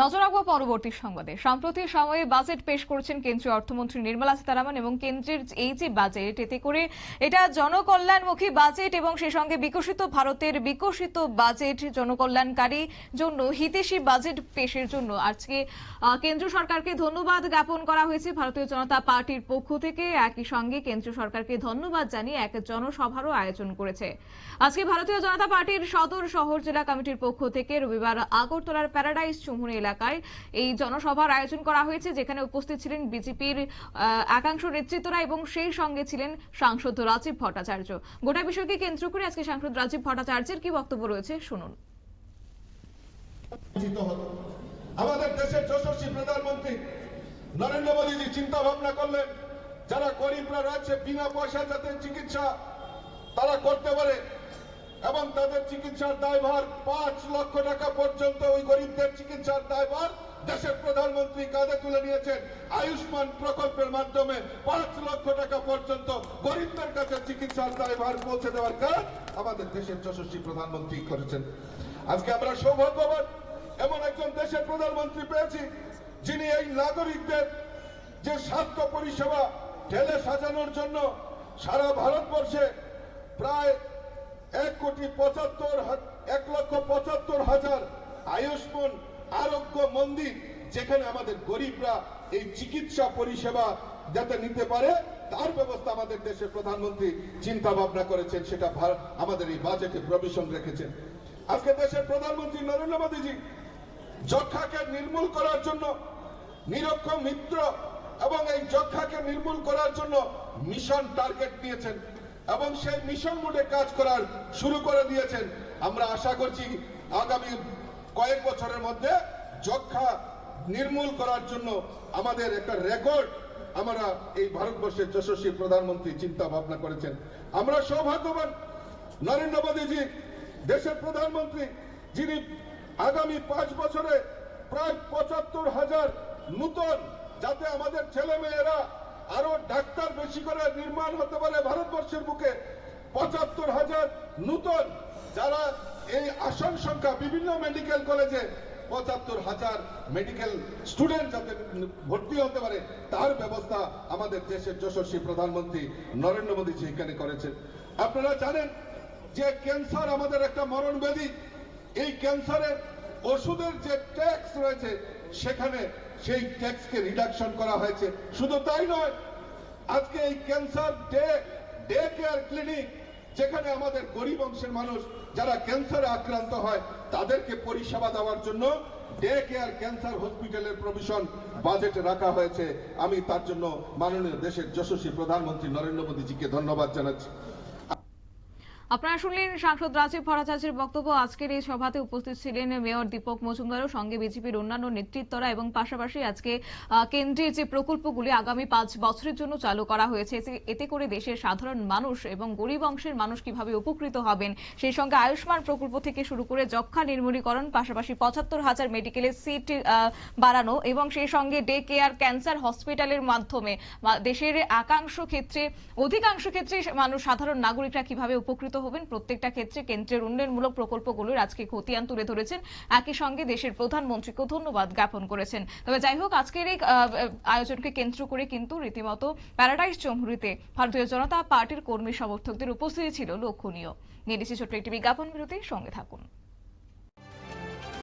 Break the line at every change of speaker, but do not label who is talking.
নজর রাখব পরবর্তী সংবাদে। সম্প্রতি সময়ে বাজেট পেশ করেছেন কেন্দ্রীয় অর্থমন্ত্রী নির্মলা সীতারামন এবং কেন্দ্রের এই যে বাজেট, এতে করে এটা জনকল্যাণমুখী বাজেট এবং সেই সঙ্গে বিকশিত ভারতের বিকশিত বাজেট জনকল্যাণকারী জন্য হিতেশী বাজেট পেশের জন্য। আজকে কেন্দ্র সরকারকে ধন্যবাদ জ্ঞাপন করা হয়েছে ভারতীয় জনতা পার্টির পক্ষ থেকে। একই সঙ্গে কেন্দ্র সরকারকে ধন্যবাদ জানিয়ে এক জনসভারও আয়োজন করেছে। আজকে ভারতীয় জনতা পার্টির সদর শহর জেলা কমিটির পক্ষ থেকে রবিবার আগরতলার প্যারাডাইস চুমুনি এলাকায় এই জনসভার আয়োজন করা হয়েছে, যেখানে উপস্থিত ছিলেন বিজেপির একাংশ নেতৃত্বরা এবং সেই সঙ্গে ছিলেন সাংসদ রাজীব ভট্টাচার্য। গোটা বিষয়কে কেন্দ্র করে আজকে সাংসদ রাজীব ভট্টাচার্যের কি বক্তব্য রয়েছে শুনুন।
আমাদের দেশের যশস্বী প্রধানমন্ত্রী নরেন্দ্র মোদীজি চিন্তা ভাবনা করলেন, যারা গরিবরা রয়েছে, বিনা পয়সা যাতে চিকিৎসা তারা করতে পারে। এবং তাদের চিকিৎসার দায়ভার পাঁচ লক্ষ টাকা পর্যন্ত ওই গরিবদের চিকিৎসার দায়ভার দেশের প্রধানমন্ত্রী কাঁধে তুলে নিয়েছেন। আয়ুষ্মান প্রকল্পের মাধ্যমে পাঁচ লক্ষ টাকা পর্যন্ত গরিবদের কাছে চিকিৎসার দায়ভার পৌঁছে দেওয়ার কাজ আমাদের দেশের যশস্বী প্রধানমন্ত্রী করেছেন। আজকে আমরা সৌভাগ্যবান এমন একজন দেশের প্রধানমন্ত্রী পেয়েছি, যিনি এই নাগরিকদের যে স্বাস্থ্য পরিষেবা ঢেলে সাজানোর জন্য সারা ভারতবর্ষে প্রায় এক কোটি পঁচাত্তর এক লক্ষ পঁচাত্তর হাজার আয়ুষ্মান আরোগ্য মন্দির যেখানে আমাদের গরিবরা এই চিকিৎসা পরিষেবা যাতে নিতে পারে, তার ব্যবস্থা আমাদের দেশের প্রধানমন্ত্রী চিন্তা ভাবনা করেছেন, সেটা আমাদের এই বাজেটে প্রভিশন রেখেছেন। আজকে দেশের প্রধানমন্ত্রী নরেন্দ্র মোদীজি যক্ষাকে নির্মূল করার জন্য নিরক্ষ মিত্র এবং এই যক্ষাকে নির্মূল করার জন্য মিশন টার্গেট দিয়েছেন এবং সেই মিশন মোডে কাজ করার শুরু করে দিয়েছেন। আমরা আশা করছি আগামী কয়েক বছরের মধ্যে যক্ষা নির্মূল করার জন্য আমাদের একটা রেকর্ড আমরা এই ভারতবর্ষের যশস্বী প্রধানমন্ত্রী চিন্তা ভাবনা করেছেন। আমরা সৌভাগ্যবান নরেন্দ্র মোদীজি, দেশের প্রধানমন্ত্রী, যিনি আগামী পাঁচ বছরে প্রায় পঁচাত্তর হাজার নূতন, যাতে আমাদের ছেলে মেয়েরা আরও ডাক্তার বেশি করে নির্মাণ হতে পারে ভারতবর্ষের বুকে। পঁচাত্তর হাজার নূতন যারা এই আসন সংখ্যা বিভিন্ন মেডিকেল কলেজে পঁচাত্তর হাজার মেডিকেল স্টুডেন্ট যাতে ভর্তি হতে পারে, তার ব্যবস্থা আমাদের দেশের যশস্বী প্রধানমন্ত্রী নরেন্দ্র মোদীজি এখানে করেছেন। আপনারা জানেন যে ক্যান্সার আমাদের একটা মরণ ব্যাধি এই ক্যান্সারের ওষুধের যে ট্যাক্স রয়েছে, সেখানে সেই ট্যাক্সকে রিডাকশন করা হয়েছে। শুধু তাই নয়, আজকে এই cancer day day care clinic যেখানে আমাদের গরিব অংশের মানুষ যারা ক্যান্সারে আক্রান্ত হয়, তাদেরকে পরিষেবা দেওয়ার জন্য ডে কেয়ার ক্যান্সার হসপিটালের প্রভিশন বাজেটে রাখা হয়েছে। আমি তার জন্য মাননীয় দেশের যশস্বী প্রধানমন্ত্রী নরেন্দ্র মোদীজিকে ধন্যবাদ জানাচ্ছি।
আপনারা শুনলেন সাংসদ রাজীব ভট্টাচার্যের বক্তব্য। আজকের এই সভাতে উপস্থিত ছিলেন মেয়র দীপক মজুমদারও, সঙ্গে বিজেপির অন্যান্য নেতৃত্বরা এবং পাশাপাশি আজকে কেন্দ্রের যে প্রকল্পগুলি আগামী পাঁচ বছরের জন্য চালু করা হয়েছে, এতে- করে দেশের সাধারণ মানুষ এবং গরিব অংশের মানুষ কীভাবে উপকৃত হবেন, সেই সঙ্গে আয়ুষ্মান প্রকল্প থেকে শুরু করে যক্ষা নির্মূলীকরণ, পাশাপাশি পঁচাত্তর হাজার মেডিকেলের সিট বাড়ানো এবং সেই সঙ্গে ডে কেয়ার ক্যান্সার হসপিটালের মাধ্যমে দেশের একাংশ ক্ষেত্রে, অধিকাংশ ক্ষেত্রে মানুষ সাধারণ নাগরিকরা কীভাবে উপকৃত হবেন প্রত্যেকটা ক্ষেত্রে কেন্দ্রের উন্নয়নমূলক প্রকল্পগুলোর আজকে খতিয়ান তুলে ধরেছেন। একই সঙ্গে দেশের প্রধানমন্ত্রীকেও ধন্যবাদ জ্ঞাপন করেছেন। তবে যাই হোক, আজকের এই আয়োজনকে কেন্দ্র করে কিন্তু রীতিমতো প্যারাডাইস চৌমুহূর্তে ভারতীয় জনতা পার্টির কর্মী সমর্থকদের উপস্থিতি ছিল লক্ষণীয়। নিয়ে ছোট্ট একটি বিজ্ঞাপন বিরতির সঙ্গে থাকুন।